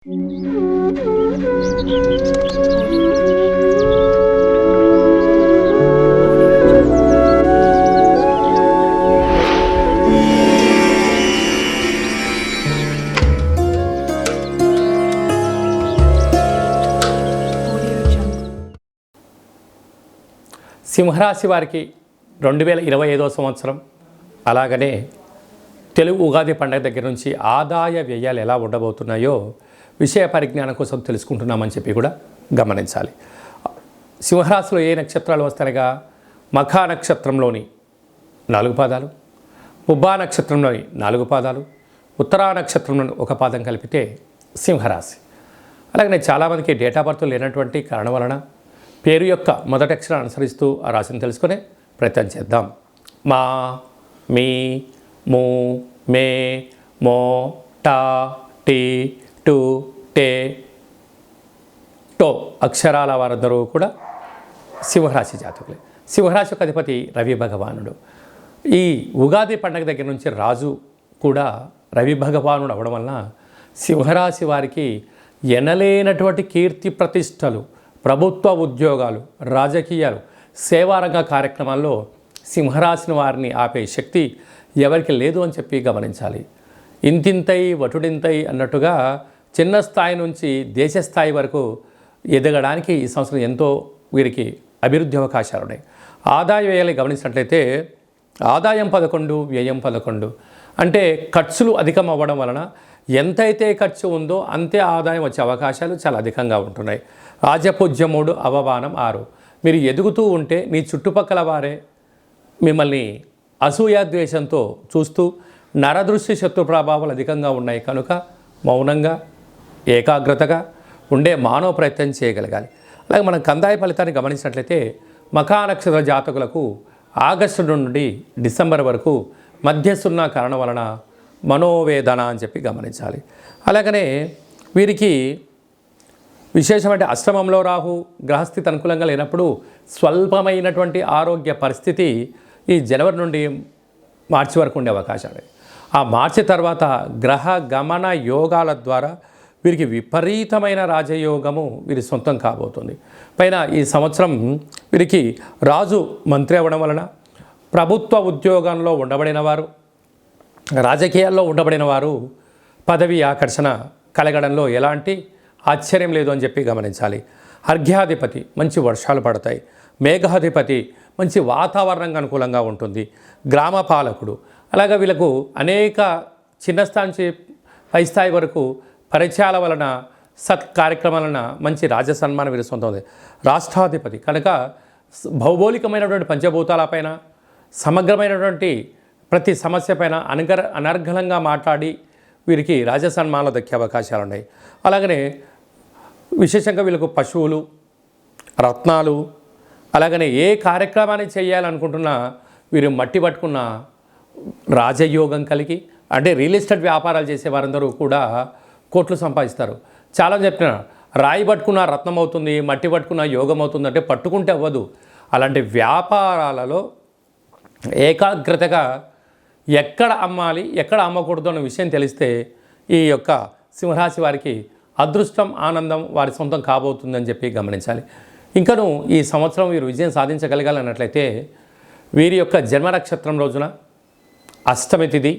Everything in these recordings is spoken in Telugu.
సింహరాశి వారికి రెండు వేల ఇరవై ఐదో సంవత్సరం. అలాగనే తెలుగు ఉగాది పండగ దగ్గర నుంచి ఆదాయ వ్యయాలు ఎలా ఉండబోతున్నాయో విషయ పరిజ్ఞానం కోసం తెలుసుకుంటున్నామని చెప్పి కూడా గమనించాలి. సింహరాశిలో ఏ నక్షత్రాలు వస్తారగా మఖా నక్షత్రంలోని నాలుగు పాదాలు ఉబ్బా నక్షత్రంలోని నాలుగు పాదాలు ఉత్తరా నక్షత్రంలోని ఒక పాదం కలిపితే సింహరాశి. అలాగనే చాలామందికి డేటా బర్త్ లేనటువంటి కారణం వలన పేరు యొక్క మొదటి అక్షరం అనుసరిస్తూ ఆ రాశిని తెలుసుకునే ప్రయత్నం చేద్దాం. మా మీ మూ మే మో టా టీ టు టే టో అక్షరాల వారందరూ కూడా సింహరాశి జాతకులే. సింహరాశి యొక్క అధిపతి రవి భగవానుడు. ఈ ఉగాది పండగ దగ్గర నుంచి రాజు కూడా రవి భగవానుడు అవడం వలన సింహరాశి వారికి ఎనలేనటువంటి కీర్తి ప్రతిష్టలు ప్రభుత్వ ఉద్యోగాలు రాజకీయాలు సేవారంగ కార్యక్రమాల్లో సింహరాశిని వారిని ఆపే శక్తి ఎవరికి లేదు అని చెప్పి గమనించాలి. ఇంతింతై వటుడింతై అన్నట్టుగా చిన్న స్థాయి నుంచి దేశ స్థాయి వరకు ఎదగడానికి ఈ సంవత్సరం ఎంతో వీరికి అభివృద్ధి అవకాశాలు ఉన్నాయి. ఆదాయ వ్యయాలు గమనించినట్లయితే ఆదాయం పదకొండు వ్యయం పదకొండు. అంటే ఖర్చులు అధికం అవ్వడం వలన ఎంతైతే ఖర్చు ఉందో అంతే ఆదాయం వచ్చే అవకాశాలు చాలా అధికంగా ఉంటున్నాయి. రాజపూజ్యముడు అవమానం ఆరు. మీరు ఎదుగుతూ ఉంటే మీ చుట్టుపక్కల వారే మిమ్మల్ని అసూయాద్వేషంతో చూస్తూ నరదృష్టి శత్రు ప్రభావాలు అధికంగా ఉన్నాయి కనుక మౌనంగా ఏకాగ్రతగా ఉండే మానవ ప్రయత్నం చేయగలగాలి. అలాగే మనం కందాయ ఫలితాన్ని గమనించినట్లయితే మఖా నక్షత్ర జాతకులకు ఆగస్టు నుండి డిసెంబర్ వరకు మధ్యస్తున్న కారణం వలన మనోవేదన అని చెప్పి గమనించాలి. అలాగనే వీరికి విశేషమైన అశ్రమంలో రాహు గ్రహస్థితి అనుకూలంగా లేనప్పుడు స్వల్పమైనటువంటి ఆరోగ్య పరిస్థితి ఈ జనవరి నుండి మార్చి వరకు ఉండే అవకాశాలు. ఆ మార్చి తర్వాత గ్రహ గమన యోగాల ద్వారా వీరికి విపరీతమైన రాజయోగము వీరి సొంతం కాబోతుంది. పైన ఈ సంవత్సరం వీరికి రాజు మంత్రి అవ్వడం వలన ప్రభుత్వ ఉద్యోగంలో ఉండబడిన వారు రాజకీయాల్లో ఉండబడిన వారు పదవి ఆకర్షణ కలగడంలో ఎలాంటి ఆశ్చర్యం లేదు అని చెప్పి గమనించాలి. అర్ఘ్యాధిపతి మంచి వర్షాలు పడతాయి. మేఘాధిపతి మంచి వాతావరణంగా అనుకూలంగా ఉంటుంది. గ్రామ పాలకుడు. అలాగే వీళ్ళకు అనేక చిన్న స్థాయి నుంచి పై స్థాయి వరకు పరిచయాల వలన సత్ కార్యక్రమాల వలన మంచి రాజ సన్మానం వీరి రాష్ట్రాధిపతి కనుక భౌగోళికమైనటువంటి భౌగోళికమైనటువంటి పంచభూతాలపైన సమగ్రమైనటువంటి ప్రతి సమస్య పైన అనగర అనర్ఘలంగా మాట్లాడి వీరికి రాజ సన్మానాలు దక్కే అవకాశాలు ఉన్నాయి. అలాగనే విశేషంగా వీళ్ళకు పశువులు రత్నాలు అలాగనే ఏ కార్యక్రమాన్ని చేయాలనుకుంటున్నా వీరు మట్టి పట్టుకున్న రాజయోగం కలిగి అంటే రియల్ ఎస్టేట్ వ్యాపారాలు చేసే వారందరూ కూడా కోట్లు సంపాదిస్తారు. చాలా చెప్పిన రాయి పట్టుకున్న రత్నం అవుతుంది మట్టి పట్టుకున్న యోగం అవుతుంది అంటే పట్టుకుంటే అవ్వదు. అలాంటి వ్యాపారాలలో ఏకాగ్రతగా ఎక్కడ అమ్మాలి ఎక్కడ అమ్మకూడదు అన్న విషయం తెలిస్తే ఈ యొక్క సింహరాశి వారికి అదృష్టం ఆనందం వారి సొంతం కాబోతుందని చెప్పి గమనించాలి. ఇంకను ఈ సంవత్సరం వీరు విజయం సాధించగలగాలన్నట్లయితే వీరి యొక్క జన్మ నక్షత్రం రోజున అష్టమి తిథి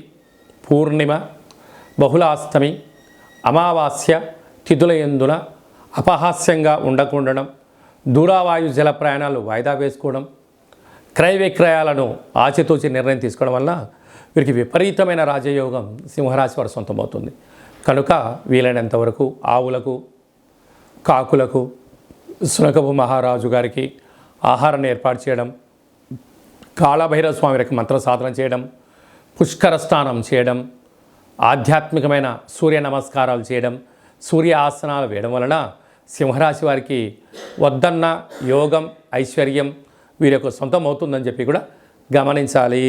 పూర్ణిమ బహుళ అష్టమి అమావాస్య తిథుల ఎందున అపహాస్యంగా ఉండకుండడం దూరావాయు జల ప్రయాణాలు వాయిదా వేసుకోవడం క్రయ విక్రయాలను ఆచితూచి నిర్ణయం తీసుకోవడం వల్ల వీరికి విపరీతమైన రాజయోగం సింహరాశి వారు సొంతమవుతుంది. కనుక వీలైనంత వరకు ఆవులకు కాకులకు సునకపు మహారాజు గారికి ఆహారాన్ని ఏర్పాటు చేయడం కాళభైరవ స్వామి వారికి మంత్ర సాధన చేయడం పుష్కర స్నానం చేయడం ఆధ్యాత్మికమైన సూర్య నమస్కారాలు చేయడం సూర్య ఆసనాలు వేయడం వలన సింహరాశి వారికి వద్దన్న యోగం ఐశ్వర్యం వీరి యొక్క సొంతం అవుతుందని చెప్పి కూడా గమనించాలి.